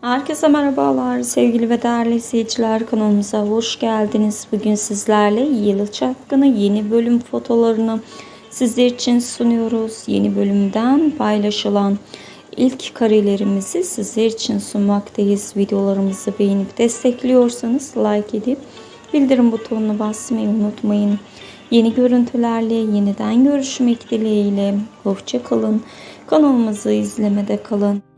Herkese merhabalar sevgili ve değerli izleyiciler kanalımıza hoş geldiniz. Bugün sizlerle Yılı Çapkını yeni bölüm fotolarını sizler için sunuyoruz. Yeni bölümden paylaşılan ilk karelerimizi sizler için sunmaktayız. Videolarımızı beğenip destekliyorsanız like edip bildirim butonuna basmayı unutmayın. Yeni görüntülerle yeniden görüşmek dileğiyle. Hoşça kalın. Kanalımızı izlemede kalın.